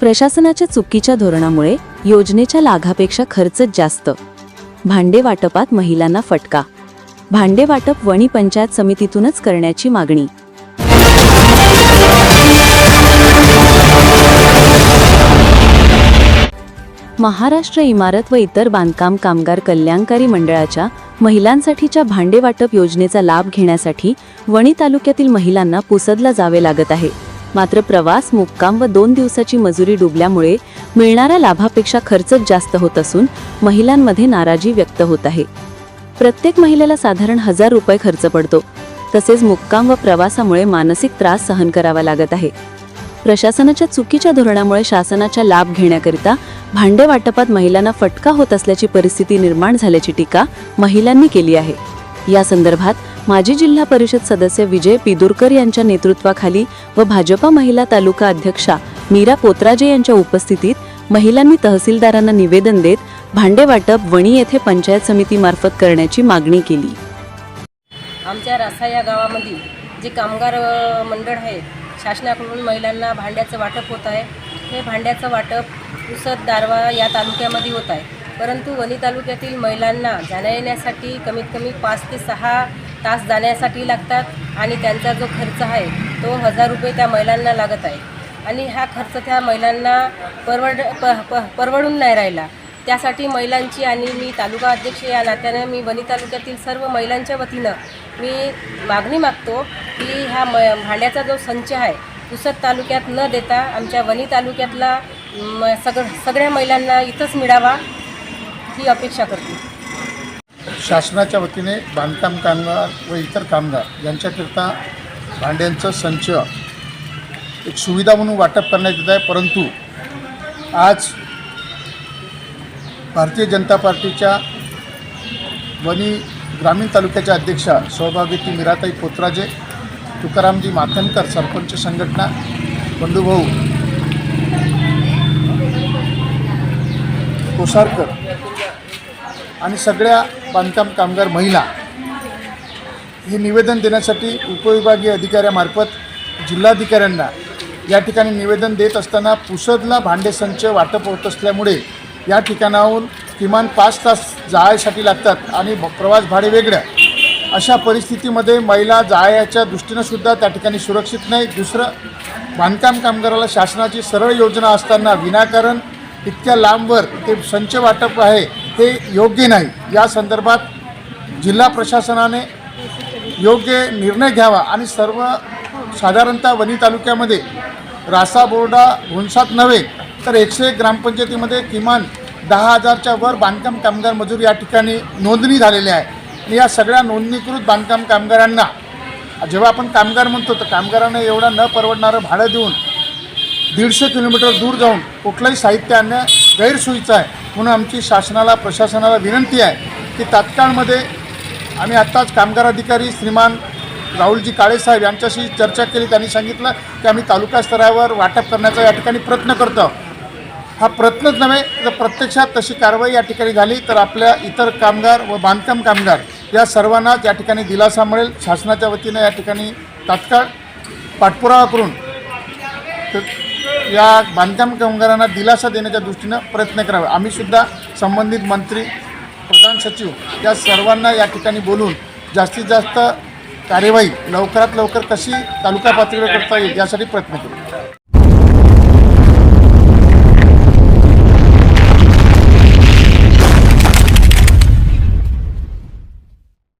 प्रशासनाच्या चुकीच्या धोरणामुळे योजनेच्या लाभापेक्षा खर्चच जास्त. भांडे वाटपात महिलांना फटका. भांडे वाटप वणी पंचायत समितीतूनच करण्याची मागणी. महाराष्ट्र इमारत व इतर बांधकाम कामगार कल्याणकारी मंडळाच्या महिलांसाठीच्या भांडे वाटप योजनेचा लाभ घेण्यासाठी वणी तालुक्यातील महिलांना पुसदला जावे लागत आहे. मात्र प्रवास मुक्काम व दोन दिवसाची मजुरी डुबल्यामुळे मिळणाऱ्या लाभापेक्षा खर्चच जास्त होत असून महिलांमध्ये नाराजी व्यक्त होत आहे. प्रत्येक महिलेला साधारण हजार रुपये खर्च पडतो. तसेच मुक्काम व प्रवासामुळे मानसिक त्रास सहन करावा लागत आहे. प्रशासनाच्या चुकीच्या धोरणामुळे शासनाच्या लाभ घेण्याकरिता भांडे वाटपात महिलांना फटका होत असल्याची परिस्थिती निर्माण झाल्याची टीका महिलांनी केली आहे. या संदर्भात माजी जिल्हा परिषद सदस्य विजय पिदुरकर यांच्या नेतृत्वाखाली व भाजपा महिला तालुका अध्यक्षा मीरा पोत्राजे यांच्या उपस्थितीत महिलांनी तहसीलदारांना निवेदन देत भांडे वाटप वणी येथे पंचायत समितीमार्फत करण्याची मागणी केली. आमच्या रासा या गावामध्ये जे कामगार मंडळ आहे शासनाकडून महिलांना भांड्याचं वाटप होत आहे. हे भांड्याचं वाटप उसद दारवा या तालुक्यामध्ये होत आहे. परंतु वणी तालुक्यातील महिलांना जाण्या येण्यासाठी कमीत कमी पाच ते सहा तास जाण्यासाठी लागतात आणि त्यांचा जो खर्च आहे तो हजार रुपये त्या महिलांना लागत आहे. आणि हा खर्च त्या महिलांना परवड प प परवडून नाही राहिला. त्यासाठी महिलांची आणि मी तालुका अध्यक्ष या नात्यानं मी वणी तालुक्यातील सर्व महिलांच्या वतीनं मी मागणी मागतो की ह्या म भांड्याचा जो संच आहे पुसद तालुक्यात न देता आमच्या वणी तालुक्यातला म सग सगळ्या महिलांना इथंच मिळावा ही अपेक्षा करते. शासनाच्या वतीने बांधकाम कामगार व इतर कामगार यांच्याकरिता भांड्यांचं संच एक सुविधा म्हणून वाटप करण्यात येत आहे. परंतु आज भारतीय जनता पार्टीच्या वणी ग्रामीण तालुक्याच्या अध्यक्षा सौभाग्यती मिराताई पोत्राजे तुकारामजी माथनकर सरपंच संघटना बंधुभाऊ कोसारकर आणि सगळ्या बांधकाम कामगार महिला हे निवेदन देण्यासाठी उपविभागीय अधिकाऱ्यामार्फत जिल्हाधिकाऱ्यांना या ठिकाणी निवेदन देत असताना पुसदला भांडेसंच वाटप होत असल्यामुळे या ठिकाणाहून किमान पाच तास जायसाठी लागतात आणि प्रवास भाडे वेगळ्या. अशा परिस्थितीमध्ये महिला जायच्या दृष्टीनंसुद्धा त्या ठिकाणी सुरक्षित नाही. दुसरं बांधकाम कामगाराला शासनाची सरळ योजना असताना विनाकारण इतक्या लांबवर ते संच वाटप आहे ते योग्य नाही. या संदर्भात जिल्हा प्रशासनाने योग्य निर्णय घ्यावा आणि सर्व साधारणतः वणी तालुक्यामध्ये रासा बोर्डा हुंसात नव्हे तर एकशे एक ग्रामपंचायतीमध्ये किमान दहा हजारच्या वर बांधकाम कामगार मजूर या ठिकाणी नोंदणी झालेली आहे. आणि या सगळ्या नोंदणीकृत बांधकाम कामगारांना जेव्हा आपण कामगार म्हणतो तर कामगारांना एवढा न परवडणारं भाडं देऊन दीडशे किलोमीटर दूर जाऊन कुठलंही साहित्य आणणं गैरसोयीचं आहे. म्हणून आमची शासनाला प्रशासनाला विनंती आहे की तात्काळमध्ये आम्ही आत्ताच कामगार अधिकारी श्रीमान राहुलजी काळेसाहेब यांच्याशी चर्चा केली. त्यांनी सांगितलं की आम्ही तालुका स्तरावर वाटप करण्याचा या ठिकाणी प्रयत्न करतो. हा प्रयत्नच नव्हे जर प्रत्यक्षात तशी कारवाई या ठिकाणी झाली तर आपल्या इतर कामगार व बांधकाम कामगार या सर्वांनाच या ठिकाणी दिलासा मिळेल शासनाच्या वतीनं या ठिकाणी तात्काळ पाठपुरावा करून तर या बांधकाम कामगारांना दिलासा देण्याच्या दृष्टीनं प्रयत्न करावे. आम्ही सुद्धा संबंधित मंत्री प्रधान सचिव या सर्वांना या ठिकाणी बोलून जास्तीत जास्त कार्यवाही लवकरात लवकर कशी तालुका पातळीवर करता येईल यासाठी प्रयत्न करू.